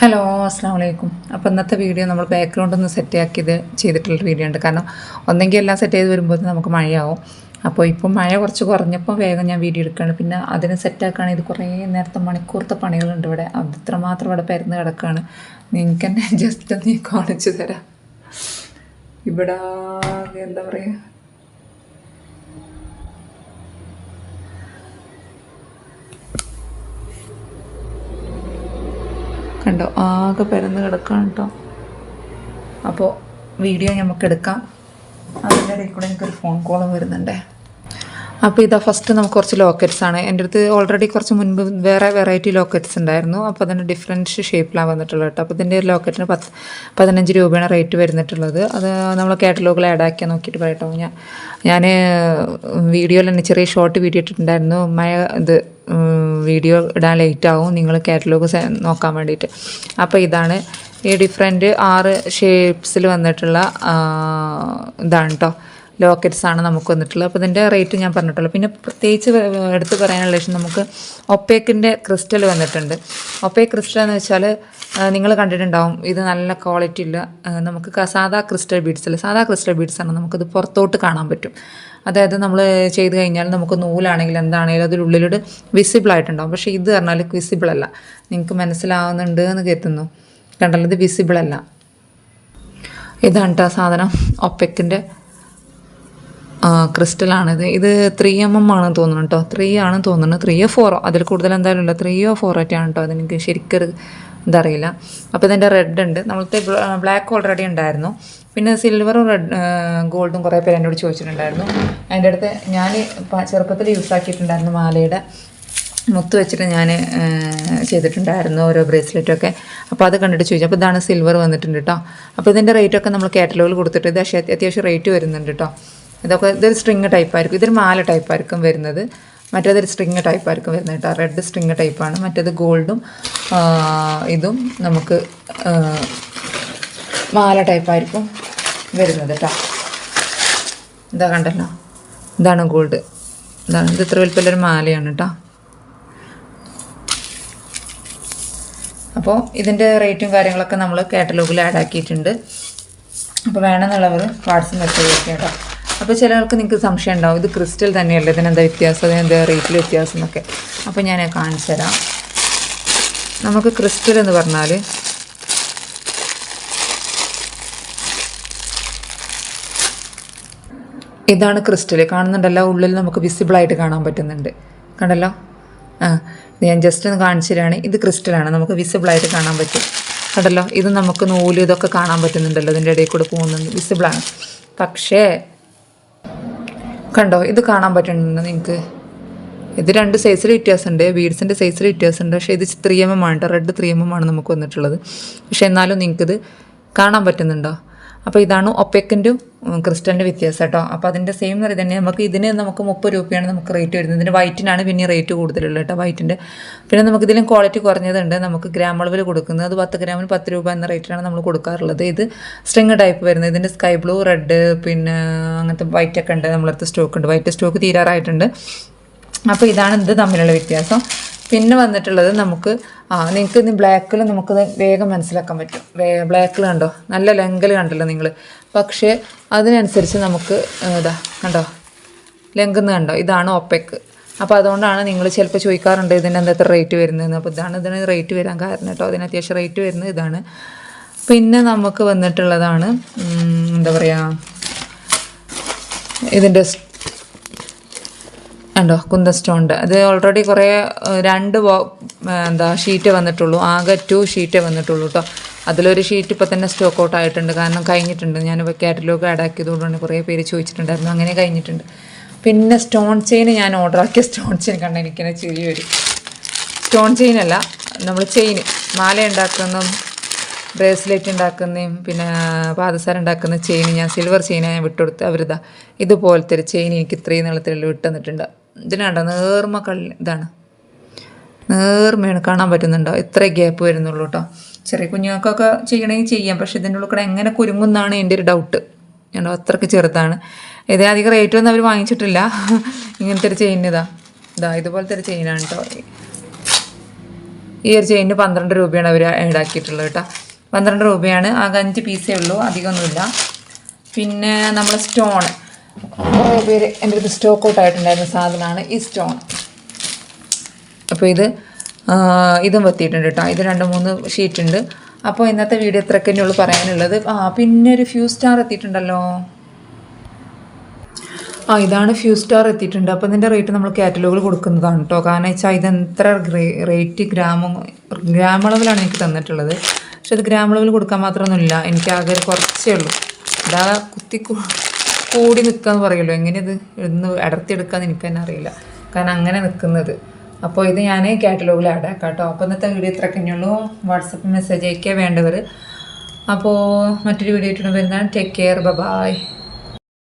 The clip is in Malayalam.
ഹലോ അസ്സാം വലൈക്കും അപ്പോൾ ഇന്നത്തെ വീഡിയോ നമ്മൾ ബാക്ക്ഗ്രൗണ്ട് ഒന്ന് സെറ്റ് ആക്കിയത് ചെയ്തിട്ടുള്ള വീഡിയോ ഉണ്ട്. കാരണം ഒന്നെങ്കിൽ എല്ലാം സെറ്റ് ചെയ്ത് വരുമ്പോൾ നമുക്ക് മഴയാവും. അപ്പോൾ ഇപ്പം മഴ കുറച്ച് കുറഞ്ഞപ്പോൾ വേഗം ഞാൻ വീഡിയോ എടുക്കുകയാണ്. പിന്നെ അതിനെ സെറ്റ് ആക്കുകയാണ് ഇത് കുറേ നേരത്തെ മണിക്കൂറത്തെ പണികളുണ്ട് ഇവിടെ. അത് ഇത്രമാത്രം ഇവിടെ പരന്ന് കിടക്കുകയാണ്. നിങ്ങൾക്ക് തന്നെ ജസ്റ്റ് ഒന്ന് കാണിച്ചു തരാം. ഇവിടെ എന്താ പറയുക? കണ്ടോ? ആകെ പരന്ന് കിടക്കുകയാണ് കേട്ടോ അപ്പോൾ വീഡിയോ നമുക്ക് എടുക്കാം. അതിന്റെ ഇടയിൽ കൂടെ എനിക്കൊരു ഫോൺ കോൾ വരുന്നുണ്ടേ. അപ്പോൾ ഇതാ ഫസ്റ്റ് നമുക്ക് കുറച്ച് ലോക്കറ്റ്സ് ആണ്. എന്റെ അടുത്ത് ഓൾറെഡി കുറച്ച് മുൻപ് വേറെ വെറൈറ്റി ലോക്കറ്റ്സ് ഉണ്ടായിരുന്നു. അപ്പോൾ അതിന്റെ ഡിഫറന്റ് ഷേപ്പിലാണ് വന്നിട്ടുള്ളത് കേട്ടോ അപ്പോൾ ഇതിന്റെ ഒരു ലോക്കറ്റിന് പത്ത് പതിനഞ്ച് രൂപയാണ് റേറ്റ് വരുന്നിട്ടുള്ളത്. അത് നമ്മൾ കാറ്റലോഗിൽ ആഡ് ആക്കിയാൽ നോക്കിയിട്ട് പറയട്ടോ. ഞാൻ ഞാൻ വീഡിയോയിൽ തന്നെ ചെറിയ ഷോർട്ട് വീഡിയോ ഇട്ടിട്ടുണ്ടായിരുന്നു. മഴ ഇത് വീഡിയോ ഇടാൻ ലേറ്റ് ആവും. നിങ്ങൾ കാറ്റലോഗ് നോക്കാൻ വേണ്ടിയിട്ട്. അപ്പോൾ ഇതാണ് ഈ ഡിഫറെന്റ് ആറ് ഷേപ്സിൽ വന്നിട്ടുള്ള ഇതാണ് കേട്ടോ ലോക്കറ്റ്സ് ആണ് നമുക്ക് വന്നിട്ടുള്ളത്. അപ്പോൾ ഇതിന്റെ റേറ്റ് ഞാൻ പറഞ്ഞിട്ടുള്ളൂ. പിന്നെ പ്രത്യേകിച്ച് എടുത്ത് പറയാനുള്ള ലക്ഷ്യം നമുക്ക് ഒപ്പേക്കിന്റെ ക്രിസ്റ്റൽ വന്നിട്ടുണ്ട്. ഒപ്പേക്ക് ക്രിസ്റ്റൽ എന്ന് വെച്ചാൽ നിങ്ങൾ കണ്ടിട്ടുണ്ടാവും. ഇത് നല്ല ക്വാളിറ്റി ഉള്ള നമുക്ക് സാധാ ക്രിസ്റ്റൽ ബീഡ്സ് അല്ല സാധാ ക്രിസ്റ്റൽ ബീഡ്സ് ആണ് നമുക്കത് പുറത്തോട്ട് കാണാൻ പറ്റും. അതായത് നമ്മൾ ചെയ്ത് കഴിഞ്ഞാൽ നമുക്ക് നൂലാണെങ്കിൽ എന്താണെങ്കിലും അതിനുള്ളിലൂടെ വിസിബിൾ ആയിട്ടുണ്ടാകും പക്ഷേ ഇത് പറഞ്ഞാൽ വിസിബിൾ അല്ല. നിങ്ങൾക്ക് മനസ്സിലാവുന്നുണ്ട് എന്ന് കരുതുന്നു. കണ്ടല്ലോ ഇത് വിസിബിൾ അല്ല. ഇതാണ് കേട്ടോ സാധനം ഒപ്പക്കിന്റെ ക്രിസ്റ്റലാണിത് ഇത്. ത്രീ എം എം ആണെന്ന് തോന്നുന്നു കേട്ടോ ത്രീ ആണെന്ന് തോന്നുന്നത് ത്രീയോ ഫോറോ അതിൽ കൂടുതൽ എന്തായാലും ഇല്ല. ത്രീയോ ഫോറോ ഒക്കെയാണ് കേട്ടോ അതെനിക്ക് ശരിക്കൊരു ഇതറിയില്ല. അപ്പോൾ ഇതിന്റെ റെഡ് ഉണ്ട്. നമ്മളത്തെ ബ്ലാക്ക് ഓൾറെഡി ഉണ്ടായിരുന്നു. പിന്നെ സിൽവറും റെഡ് ഗോൾഡും കുറേ പേര് എന്നോട് ചോദിച്ചിട്ടുണ്ടായിരുന്നു. അതിന്റെ അടുത്ത് ഞാൻ ചെറുപ്പത്തിൽ യൂസ് ആക്കിയിട്ടുണ്ടായിരുന്നു മാലയുടെ മുത്ത് വെച്ചിട്ട് ഞാൻ ചെയ്തിട്ടുണ്ടായിരുന്നു ഓരോ ബ്രേസ്ലെറ്റൊക്കെ അപ്പോൾ അത് കണ്ടിട്ട് ചോദിച്ചു. അപ്പോൾ ഇതാണ് സിൽവർ വന്നിട്ടുണ്ട് കേട്ടോ അപ്പോൾ ഇതിന്റെ റേറ്റൊക്കെ നമ്മൾ കാറ്റലോഗിൽ കൊടുത്തിട്ട് ഇത് അത്യാവശ്യം റേറ്റ് വരുന്നുണ്ട് കേട്ടോ ഇതൊക്കെ ഇതൊരു സ്ട്രിങ് ടൈപ്പായിരിക്കും ഇതൊരു മാല ടൈപ്പായിരിക്കും വരുന്നത്. മറ്റേതൊരു സ്ട്രിങ് ടൈപ്പ് ആയിരിക്കും വരുന്നത് കേട്ടോ. റെഡ് സ്ട്രിങ് ടൈപ്പാണ് മറ്റേത് ഗോൾഡും ഇതും നമുക്ക് മാല ടൈപ്പായിരിക്കും വരുന്നത് കേട്ടോ. ഇതാ കണ്ടല്ലോ. ഇതാണ് ഗോൾഡ് ഇതാണ് ഇത് ഇത്ര വലിപ്പമുള്ളൊരു മാലയാണ് കേട്ടോ. അപ്പോൾ ഇതിന്റെ റേറ്റും കാര്യങ്ങളൊക്കെ നമ്മൾ കാറ്റലോഗിൽ ആഡ് ആക്കിയിട്ടുണ്ട്. അപ്പോൾ വേണമെന്നുള്ളവർ വാട്സപ്പ് മെസ്സേജ് കേട്ടോ. അപ്പോൾ ചിലർക്ക് നിങ്ങൾക്ക് സംശയം ഉണ്ടാവും ഇത് ക്രിസ്റ്റൽ തന്നെയല്ലേ ഇതിനെന്താ വ്യത്യാസം അതിനെന്താ റേറ്റിൽ വ്യത്യാസം എന്നൊക്കെ. അപ്പോൾ ഞാൻ കാണിച്ചു തരാം. നമുക്ക് ക്രിസ്റ്റൽ എന്ന് പറഞ്ഞാൽ ഇതാണ് ക്രിസ്റ്റൽ കാണുന്നുണ്ടല്ലോ ഉള്ളിൽ നമുക്ക് വിസിബിളായിട്ട് കാണാൻ പറ്റുന്നുണ്ട്. കണ്ടല്ലോ? ആ ഞാൻ ജസ്റ്റ് ഒന്ന് കാണിച്ചു തരാണ്. ഇത് ക്രിസ്റ്റലാണ് നമുക്ക് വിസിബിളായിട്ട് കാണാൻ പറ്റും. കണ്ടല്ലോ? ഇത് നമുക്ക് നൂൽ ഇതൊക്കെ കാണാൻ പറ്റുന്നുണ്ടല്ലോ ഇതിന്റെ ഇടയിൽ കൂടെ പോകുന്നുണ്ട് വിസിബിളാണ് പക്ഷേ കണ്ടോ? ഇത് കാണാൻ പറ്റുന്നുണ്ട് നിങ്ങൾക്ക് ഇത് രണ്ട് സൈസിൽ വ്യത്യാസമുണ്ട്. ബീഡ്സിന്റെ സൈസിൽ വ്യത്യാസമുണ്ട്. പക്ഷേ ഇത് ത്രീ എം എം ആണ് റെഡ് ത്രീ എം എം ആണ് നമുക്ക് വന്നിട്ടുള്ളത്. പക്ഷേ എന്നാലും നിങ്ങൾക്കിത് കാണാൻ പറ്റുന്നുണ്ടോ? അപ്പോൾ ഇതാണ് ഒപ്പേക്കിന്റെ ക്രിസ്റ്റലിന്റെ വ്യത്യാസം കേട്ടോ. അപ്പോൾ അതിന്റെ സെയിം നിറ തന്നെ നമുക്ക് ഇതിന് നമുക്ക് മുപ്പത് രൂപയാണ് നമുക്ക് റേറ്റ് വരുന്നത്. ഇതിന്റെ വൈറ്റിനാണ് പിന്നെ റേറ്റ് കൂടുതലുള്ളത് കേട്ടോ വൈറ്റിന്റെ പിന്നെ നമുക്ക് ഇതിലും ക്വാളിറ്റി കുറഞ്ഞതുണ്ട്. നമുക്ക് ഗ്രാം അളവിൽ കൊടുക്കുന്നത്. അത് പത്ത് ഗ്രാമിന് പത്ത് രൂപ എന്ന റേറ്റിലാണ് നമ്മൾ കൊടുക്കാറുള്ളത്. ഇത് സ്ട്രിങ് ടൈപ്പ് വരുന്നത്. ഇതിന്റെ സ്കൈ ബ്ലൂ റെഡ് പിന്നെ അങ്ങനത്തെ വൈറ്റ് ഒക്കെ ഉണ്ട്. നമ്മളടുത്ത് സ്റ്റോക്ക് ഉണ്ട്. വൈറ്റ് സ്റ്റോക്ക് തീരാറായിട്ടുണ്ട്. അപ്പോൾ ഇതാണ് ഇത് തമ്മിലുള്ള വ്യത്യാസം. പിന്നെ വന്നിട്ടുള്ളത് നമുക്ക് ആ നിങ്ങൾക്ക് ഇന്ന് ബ്ലാക്കിൽ നമുക്കത് വേഗം മനസ്സിലാക്കാൻ പറ്റും. ബ്ലാക്കിൽ കണ്ടോ? നല്ല ലെങ്കൽ കണ്ടല്ലോ നിങ്ങൾ പക്ഷേ അതിനനുസരിച്ച് നമുക്ക് ഇതാ കണ്ടോ? ലെങ്കെന്ന് കണ്ടോ? ഇതാണ് ഒപ്പക്ക് അപ്പോൾ അതുകൊണ്ടാണ് നിങ്ങൾ ചിലപ്പോൾ ചോദിക്കാറുണ്ട് ഇതിന് എന്താ റേറ്റ് വരുന്നതെന്ന്. അപ്പോൾ ഇതാണ് ഇതിന് റേറ്റ് വരാൻ കാരണം കേട്ടോ. അതിന് അത്യാവശ്യം റേറ്റ് വരുന്നത് ഇതാണ്. പിന്നെ നമുക്ക് വന്നിട്ടുള്ളതാണ് എന്താ പറയുക ഇതിന്റെ ഉണ്ടോ കുന്തൻ സ്റ്റോണിന്റെ അത് ഓൾറെഡി കുറേ രണ്ട് എന്താ ഷീറ്റ് വന്നിട്ടുള്ളൂ. ആകെ ടു ഷീറ്റേ വന്നിട്ടുള്ളൂ കേട്ടോ അതിലൊരു ഷീറ്റ് ഇപ്പോൾ തന്നെ സ്റ്റോക്ക് ഔട്ട് ആയിട്ടുണ്ട്. കാരണം കഴിഞ്ഞിട്ടുണ്ട്. ഞാൻ കാറ്റലോഗ് ആഡ് ആക്കിയതുകൊണ്ടാണ് കുറേ പേര് ചോദിച്ചിട്ടുണ്ടായിരുന്നു. അങ്ങനെ കഴിഞ്ഞിട്ടുണ്ട്. പിന്നെ സ്റ്റോൺ ചെയിൻ ഞാൻ ഓർഡർ ആക്കിയ സ്റ്റോൺ ചെയിൻ കണ്ട എനിക്കിങ്ങനെ ചിരി വരും. സ്റ്റോൺ ചെയിൻ അല്ല നമ്മൾ ചെയിൻ മാല ഉണ്ടാക്കുന്നതും ബ്രേസ്ലെറ്റ് ഉണ്ടാക്കുന്നതും പിന്നെ പാദസരം ഉണ്ടാക്കുന്ന ചെയിൻ ഞാൻ സിൽവർ ചെയിൻ ഞാൻ വിട്ടുകൊടുത്ത് അവരിതാ. ഇതുപോലത്തെ ഒരു ചെയിൻ എനിക്ക് ഇത്രയും നീളത്തിൽ വിട്ടു തന്നിട്ടുണ്ട്. ഇതിനാണ്ടോ? നേർമ കള്ളി ഇതാണ്. നേർമയാണ് കാണാൻ പറ്റുന്നുണ്ടോ? ഇത്ര ഗ്യാപ്പ് വരുന്നുള്ളൂ കേട്ടോ ചെറിയ കുഞ്ഞുങ്ങൾക്കൊക്കെ ചെയ്യണമെങ്കിൽ ചെയ്യാം. പക്ഷെ ഇതിന്റെ ഉള്ളിൽ കൂടെ എങ്ങനെ കുരുങ്ങുന്നാണ് എന്റെ ഒരു ഡൗട്ട് കണ്ടോ? അത്രയ്ക്ക് ചെറുതാണ്. ഇത് അധികം റേറ്റ് ഒന്നും അവർ വാങ്ങിച്ചിട്ടില്ല. ഇങ്ങനത്തെ ഒരു ചെയിൻ ഇതാ. ഇതാ ഇതുപോലത്തെ ഒരു ചെയിനാണ് കേട്ടോ ഈ ഒരു ചെയിന് പന്ത്രണ്ട് രൂപയാണ് അവർ ഈടാക്കിയിട്ടുള്ളത് കേട്ടോ പന്ത്രണ്ട് രൂപയാണ്. ആകെ അഞ്ച് പീസേ ഉള്ളൂ. അധികമൊന്നുമില്ല. പിന്നെ നമ്മൾ സ്റ്റോൺ കുറേ പേര് എന്റെ അടുത്ത് സ്റ്റോക്ക് ഔട്ട് ആയിട്ടുണ്ടായിരുന്ന സാധനമാണ് ഈ സ്റ്റോൺ. അപ്പോൾ ഇത് ഇതും വത്തിയിട്ടുണ്ട് കേട്ടോ. ഇത് രണ്ട് മൂന്ന് ഷീറ്റ് ഉണ്ട് അപ്പോൾ ഇന്നത്തെ വീഡിയോ ഇത്രയൊക്കെ ഉള്ളൂ പറയാനുള്ളത്. ആ പിന്നെ ഒരു ഫ്യൂ സ്റ്റാർ എത്തിയിട്ടുണ്ടല്ലോ. ആ ഇതാണ് ഫ്യൂ സ്റ്റാർ എത്തിയിട്ടുണ്ട്. അപ്പോൾ ഇതിന്റെ റേറ്റ് നമ്മൾ കാറ്റലോഗിൽ കൊടുക്കുന്നതാണ് കേട്ടോ. കാരണം വെച്ചാൽ ഇത് എത്ര റേറ്റ് ഗ്രാമ ഗ്രാമളവിലാണ് എനിക്ക് തന്നിട്ടുള്ളത്. പക്ഷെ ഇത് ഗ്രാമളവിൽ കൊടുക്കാൻ മാത്രമൊന്നുമില്ല. എനിക്ക് ആകെ കുറച്ചേ ഉള്ളൂ. ഇതാ കുത്തി കൂടി നിൽക്കാന്ന് പറയുമല്ലോ എങ്ങനെയത്? ഇന്ന് അടർത്തിയെടുക്കാന്ന് എനിക്ക് തന്നെ അറിയില്ല. കാരണം അങ്ങനെ നിൽക്കുന്നത് അപ്പോൾ ഇത് ഞാൻ കാറ്റലോഗിൽ ആഡ് ആക്കാം കേട്ടോ അപ്പോൾ ഇന്നത്തെ വീഡിയോ ഇത്ര കഴിഞ്ഞുള്ളൂ വാട്സപ്പ് മെസ്സേജ് അയക്കുക വേണ്ടവർ അപ്പോൾ മറ്റൊരു വീഡിയോ ഇട്ടിട്ട് വരുന്നതാണ്. Take care bye